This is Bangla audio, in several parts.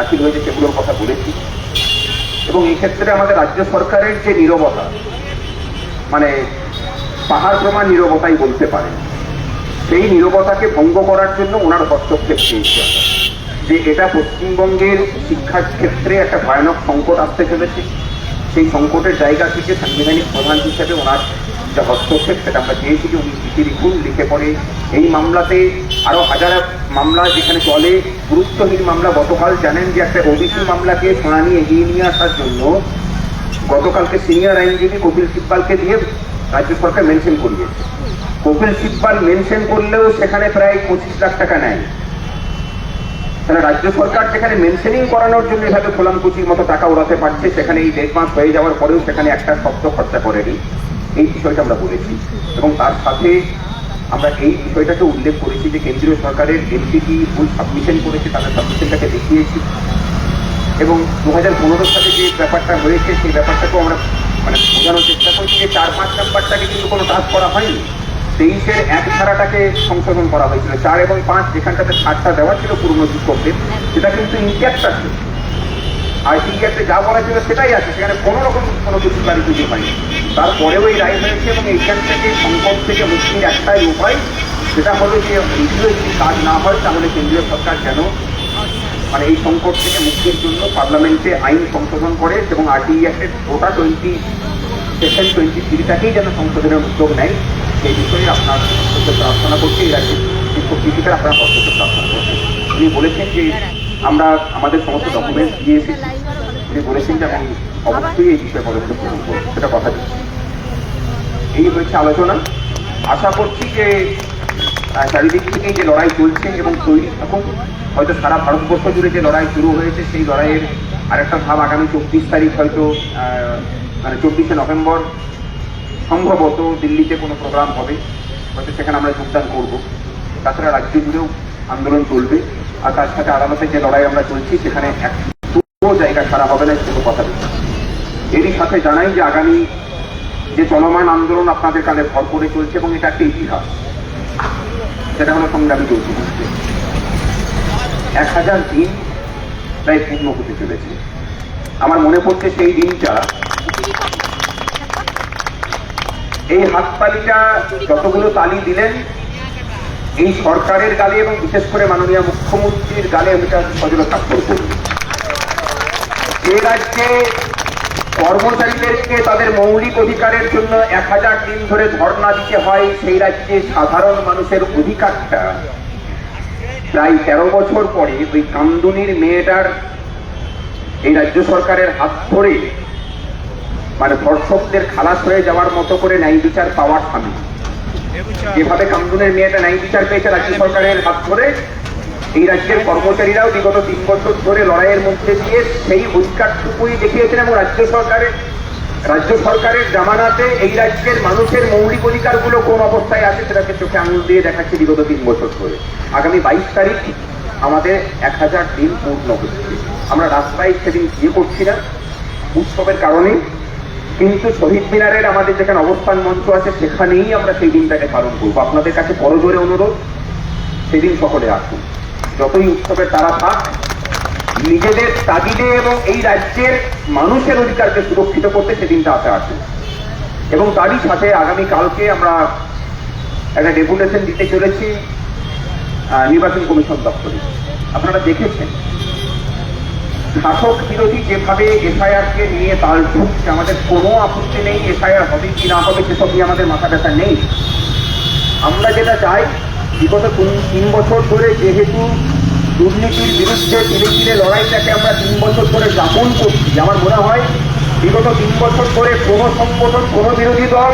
দাখিল হয়েছে সেগুলোর কথা বলেছি। এবং এই ক্ষেত্রে আমাদের রাজ্য সরকারের যে নীরবতা মানে পাহাড় প্রমাণ নীরবতাই বলতে পারেন, সেই নীরবতাকে ভঙ্গ করার জন্য ওনার হস্তক্ষেপ চেয়েছে যে এটা পশ্চিমবঙ্গের শিক্ষার ক্ষেত্রে একটা ভয়ানক সংকট আসতে চলেছে, সেই সংকটের জায়গা থেকে সাংবিধানিক প্রধান হিসেবে ওনার যে হস্তক্ষেপ, সেটা আমরা চেয়েছি যে উনি চিঠি লিখুন, লিখে পড়ে এই মামলাতে আরও হাজার মামলা যেখানে চলে। গুরুত্বহীন মামলা, গতকাল জানেন যে একটা ওবিসি মামলাকে শুনানি এগিয়ে নিয়ে আসার জন্য গতকালকে সিনিয়র আইনজীবী কপিল সিব্বালকে দিয়ে রাজ্য সরকার মেনশন করিয়েছে। কপিল সিব্বাল মেনশন করলেও সেখানে প্রায় পঁচিশ লাখ টাকা নেয়। তাহলে রাজ্য সরকার যেখানে মেনশনিং করানোর জন্য এভাবে খোলামকুচির মতো টাকা ওড়াতে পারছে, সেখানে এই দেড় মাস হয়ে যাওয়ার পরেও সেখানে একটা শব্দ খরচা করেনি। এই বিষয়টা আমরা বলেছি। এবং তার সাথে আমরা এই বিষয়টাকে উল্লেখ করেছি যে কেন্দ্রীয় সরকারের এমপিটি ভুল সাবমিশন করেছে, তাদের সাবমিশনটাকে দেখিয়েছি। এবং দু হাজার পনেরো সালে যে ব্যাপারটা হয়েছে, সেই ব্যাপারটাকেও আমরা মানে বোঝানোর চেষ্টা করছি যে চার পাঁচ নাম্বারটাকে কিন্তু কোনো টাচ করা হয়নি। তেইশের এক ধারাটাকে সংশোধন করা হয়েছিল। চার এবং পাঁচ যেখানটাতে ছাড়টা দেওয়া ছিল পুরনো শিক্ষকদের সেটা কিন্তু ইনট্যাক্ট আছে। আর টিকিয়াতে যা বলা ছিল সেটাই আছে। সেখানে কোনো রকম কোনো কিছু কারিকুজি হয়নি। তারপরেও এই রায় হয়েছে এবং এইখান থেকে সংকট থেকে মুক্তির একটাই উপায় সেটা হলো যে এগুলো যদি কাজ না হয়, তাহলে কেন্দ্রীয় সরকার যেন মানে এই সংকট থেকে মুক্তির জন্য পার্লামেন্টে আইন সংশোধন করে এবং আরটিই অ্যাক্টের গোটা টোয়েন্টি সেকশন টোয়েন্টি থ্রিটাকেই যেন সংশোধনের উদ্যোগ নেয়, সেই বিষয়ে আপনার প্রার্থনা করছি এই রাজ্যের শিক্ষক শিক্ষিকারা আপনার প্রার্থনা করছেন। উনি বলেছেন যে আমরা আমাদের সমস্ত ডকুমেন্টস দিয়ে এসেছি। উনি বলেছেন যে আমি অবশ্যই এই বিষয়ে পদক্ষেপ গ্রহণ করব সেটা কথা দিচ্ছি। এই হয়েছে আলোচনা। আশা করছি যে চারিদিক থেকেই যে লড়াই চলছে এবং তৈরি থাকুক হয়তো সারা ভারতবর্ষ জুড়ে যে লড়াই শুরু হয়েছে, সেই লড়াইয়ের আরেকটা ভাব আগামী চব্বিশ তারিখ হয়তো মানে চব্বিশে নভেম্বর সম্ভবত দিল্লিতে কোনো প্রোগ্রাম হবে। হয়তো সেখানে আমরা যোগদান করব। তাছাড়া রাজ্য জুড়েও আন্দোলন চলবে। আর তার সাথে আদালতে যে লড়াই আমরা চলছি, সেখানে এক জায়গা ছাড়া হবে না সেটা কথা এরই সাথে জানাই যে আগামী যে চলমান আন্দোলন আপনাদের কালে ভর করে চলছে এবং এটা একটা ইতিহাস। সেটা হলো সংগ্রামী যৌথ। এক হাজার দিন প্রায় পূর্ণ হতে চলেছে। আমার মনে পড়ছে সেই দিনটা। এই হাততালিটা যতগুলো তালি দিলেন, এই সরকারের গালে এবং বিশেষ করে মাননীয় মুখ্যমন্ত্রীর গালে আমি সজল স্বাক্ষর করি যে রাজ্যে কর্মচারীদেরকে তাদের মৌলিক অধিকারের জন্য এক হাজার দিন ধরে ধর্ণা দিতে হয়, সেই রাজ্যে সাধারণ মানুষের অধিকারটা। প্রায় তেরো বছর পরে ওই কামদুনির মেয়েটার এই রাজ্য সরকারের হাত ধরে মানে ধর্ষকদের খালাস হয়ে যাওয়ার মতো করে ন্যায় বিচার পাওয়ার সামিল যেভাবে কামদুনের মেয়েটা ন্যায় বিচার পেয়েছে রাজ্য সরকারের হাত ধরে এই রাজ্যের কর্মচারীরাও বিগত তিন বছর ধরে লড়াইয়ের মধ্যে দিয়ে সেই অধিকারটুকুই দেখিয়েছেন এবং রাজ্য সরকারের রাজ্য সরকারের জামানাতে এই রাজ্যের মানুষের মৌলিক অধিকারগুলো কোন অবস্থায় আছে সেটাকে চোখে আঙুল দিয়ে দেখাচ্ছে বিগত তিন বছর ধরে। আগামী বাইশ তারিখ আমাদের এক হাজার দিন পূর্ণ হচ্ছে। আমরা রাস্তায় সেদিন গিয়ে করছি না। উৎসবের কারণে। কিন্তু শহীদ মিনারের আমাদের যেখানে অবস্থান মঞ্চ আছে, সেখানেই আমরা সেই দিনটাকে পালন করব। আপনাদের কাছে করজোরে অনুরোধ, সেদিন সকলে আসুন। যতই উৎসবের তারা থাক, নিজেদের তাগিদে এবং এই রাজ্যের মানুষের অধিকারকে সুরক্ষিত করতে সেদিনটা আসে। আসুন এবং তারই সাথে আগামী কালকে আমরা একটা ডেপুটেশন দিতে চলেছি নির্বাচন কমিশন দপ্তরে। আপনারা দেখেছেন, শাসক বিরোধী যেভাবে এসআইআর কে নিয়ে তাল ঢুকছে, আমাদের কোনো আপত্তি নেই এসআইআর হবে কি না হবে, সেসব নিয়ে আমাদের মাথা ব্যথা নেই। আমরা যেটা চাই বিগত তিন- বছর ধরে যেহেতু দুর্নীতির বিরুদ্ধে ধীরে ধীরে লড়াইটাকে আমরা তিন বছর ধরে যাপন করছি আমার মনে হয় বিগত তিন বছর ধরে কোনো সংগঠন কোনো বিরোধী দল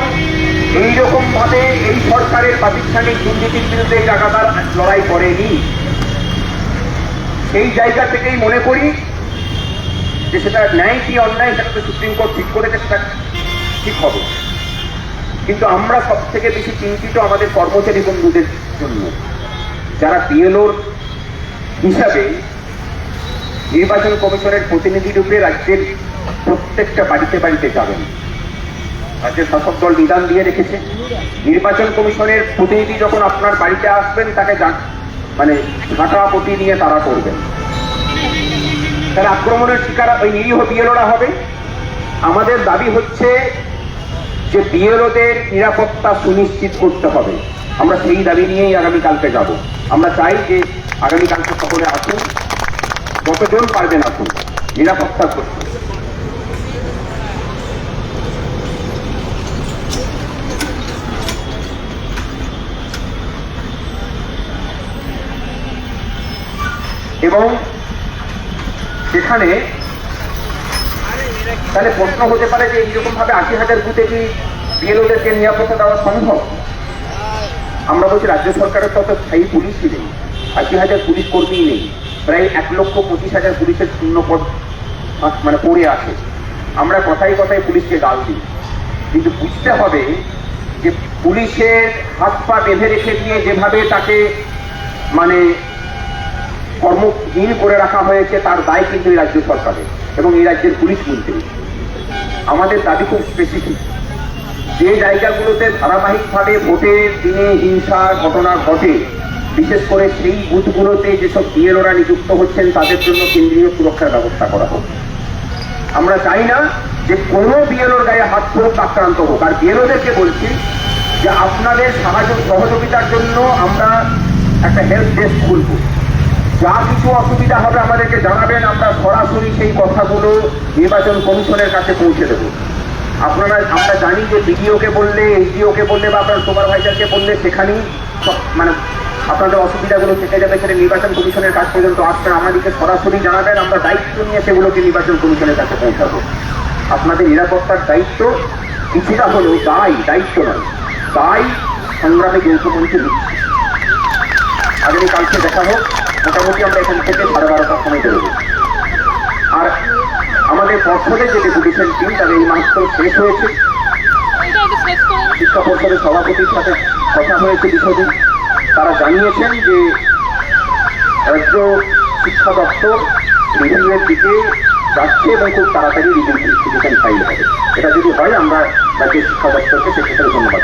এইরকম ভাবে এই সরকারের প্রাতিষ্ঠানিক দুর্নীতির বিরুদ্ধে লাগাতার লড়াই করেনি। সেই জায়গা থেকেই মনে করি যে সেটা ন্যায় কি অন্যায় সেটা তো সুপ্রিম কোর্ট ঠিক করেছে, সেটা ঠিক হবে। কিন্তু আমরা সব থেকে বেশি চিন্তিত আমাদের কর্মচারী বন্ধুদের জন্য। যারা বিএলওর হিসাবে নির্বাচন কমিশনের প্রতিনিধি রূপে রাজ্যের প্রত্যেকটা বাড়িতে বাড়িতে যাবেন। রাজ্যের শাসক দল বিধান দিয়ে রেখেছে। নির্বাচন কমিশনের প্রতিনিধি যখন আপনার বাড়িতে আসবেন, তাকে মানে ঝাঁটাপতি নিয়ে তারা করবেন। তাহলে আক্রমণের শিকার ওই নিরীহ বিএলওরা হবে। আমাদের দাবি হচ্ছে যে বিএলওদের নিরাপত্তা সুনিশ্চিত করতে হবে। আমরা সেই দাবি নিয়েই আগামীকালকে যাব। আমরা চাই যে আগামীকালকে সকলে আসুন, যতজন পারবেন আসুন, নিরাপত্তা করতে এবং সেখানে তাহলে প্রশ্ন হতে পারে যে এইরকম ভাবে আশি হাজার বুথে কি বিএলওদেরকে নিরাপত্তা দেওয়া সম্ভব? আমরা বলছি রাজ্য সরকারের তো স্থায়ী পুলিশই নেই, আশি হাজার পুলিশ কর্মী নেই, প্রায় এক লক্ষ পঁচিশ হাজার পুলিশের শূন্য পদ মানে পড়ে আছে। আমরা কথায় কথায় পুলিশকে গাল দিই। কিন্তু বুঝতে হবে যে পুলিশের হাত পা বেঁধে রেখে দিয়ে যেভাবে তাকে মানে কর্মহীন করে রাখা হয়েছে, তার দায় কিন্তু এই রাজ্য সরকারের এবং এই রাজ্যের পুলিশ মন্ত্রী আমাদের দাবি খুব স্পেসিফিক যে জায়গাগুলোতে ধারাবাহিকভাবে ভোটের দিনে হিংসার ঘটনা ঘটে, বিশেষ করে সেই বুথগুলোতে যেসব বিএলওরা নিযুক্ত হচ্ছেন, তাদের জন্য কেন্দ্রীয় সুরক্ষার ব্যবস্থা করা হোক। আমরা চাই না যে কোনো বিএলওর গায়ে হাত পড়ুক আক্রান্ত হোক। আর বিএলওদেরকে বলছি যে আপনাদের সাহায্য, সহযোগিতার জন্য আমরা একটা হেল্প ডেস্ক খুলব। যা কিছু অসুবিধা হবে আমাদেরকে সেই কথাগুলো নির্বাচন কমিশনের কাছে পৌঁছে দেব। আপনারা, আমরা জানি যে বিডিওকে বললে, এসডিওকে বললে বা আপনার সুপারভাইজারকে বললে সেখানেই সব মানে আপনাদের অসুবিধাগুলো থেকে যাবে, সেটা নির্বাচন কমিশনের কাছ পর্যন্ত আসবেন আমাদেরকে সরাসরি জানাবেন, আমরা দায়িত্ব নিয়ে সেগুলোকে নির্বাচন কমিশনের কাছে পৌঁছাবো। আপনাদের নিরাপত্তার দায়িত্ব কিছুটা হলেও দায়, দায়িত্ব নয় তাই সংগ্রামে যৌথ মঞ্চে নিচ্ছি। আগামীকালকে দেখা হোক, মোটামুটি আমরা এখান থেকে সাড়ে বারোটার সময় বেরোবো। আমাদের পর্ষদের যে ডেপুটেশন টিম তাদের এই মাস শেষ হয়েছে। শিক্ষা পর্ষদের সভাপতির সাথে কথা হয়েছে বিষয়টি তারা জানিয়েছেন যে রাজ্য শিক্ষা দপ্তর রিভিউয়ের দিকে যাচ্ছে এবং খুব তাড়াতাড়ি রিভিউ পিটিশন ফাইল হবে। এটা যদি হয়, আমরা রাজ্যের শিক্ষা দপ্তরকে সেক্ষেত্রে ধন্যবাদ